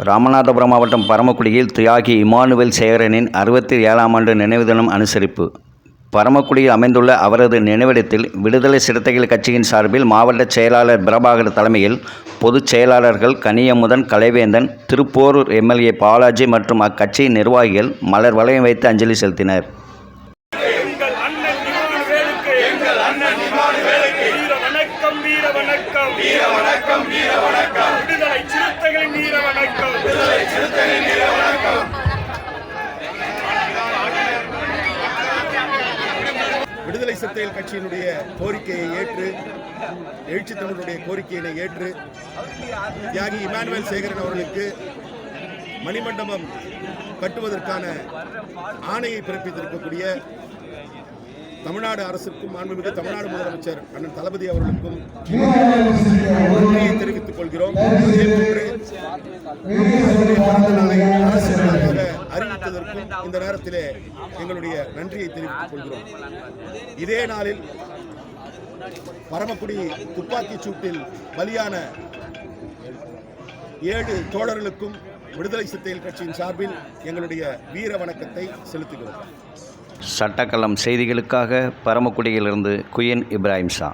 ராமநாதபுரம் மாவட்டம் பரமக்குடியில் தியாகி இமானுவேல் சேகரனின் அறுபத்தி ஏழாம் ஆண்டு நினைவு தினம் அனுசரிப்பு. பரமக்குடியில் அமைந்துள்ள அவரது நினைவிடத்தில் விடுதலை சிறுத்தைகள் கட்சியின் சார்பில் மாவட்ட செயலாளர் பிரபாகர் தலைமையில் பொதுச் செயலாளர்கள் கனியமுதன் கலைவேந்தன் திருப்போரூர் எம்எல்ஏ பாலாஜி மற்றும் அக்கட்சியின் நிர்வாகிகள் மலர் வளையம் வைத்து அஞ்சலி செலுத்தினர். எங்கள் அண்ணன் இமானுவேலுக்கு எங்கள் அண்ணன் இமானுவேலுக்கு வீர வணக்கம் வீர வணக்கம் வீர வணக்கம் வீர வணக்கம் விடுதலை சிறுத்தைகளின் வீர வணக்கம் விடுதலை சிறுத்தைகளின் வீர வணக்கம் தேசத்தையல் கட்சியினுடைய கோரிக்கையை ஏற்று எழுச்சி தமிழருடைய கோரிக்கையினை ஏற்று தியாகி இமானுவேல் சேகரன் அவர்களுக்கு மணிமண்டபம் கட்டுவதற்கான ஆணையை பிறப்பித்திருக்கக்கூடிய தமிழ்நாடு அரசுக்கும் மாண்புமிகு தமிழ்நாடு முதலமைச்சர் அண்ணன் தளபதி அவர்களுக்கும் நன்றியை தெரிவித்துக் கொள்கிறோம். அதே போன்று அறிவித்ததற்கும் இந்த நேரத்திலே எங்களுடைய நன்றியை தெரிவித்துக் கொள்கிறோம். இதே நாளில் பரமக்குடி துப்பாக்கிச் சூட்டில் பலியான ஏழு தோழர்களுக்கும் விடுதலை சிறுத்தைகள் கட்சியின் சார்பில் எங்களுடைய வீர வணக்கத்தை செலுத்துகிறோம். சட்டக்களம் செய்திகளுக்காக பரமக்குடியிலிருந்து குயின் இப்ராஹிம் ஷா.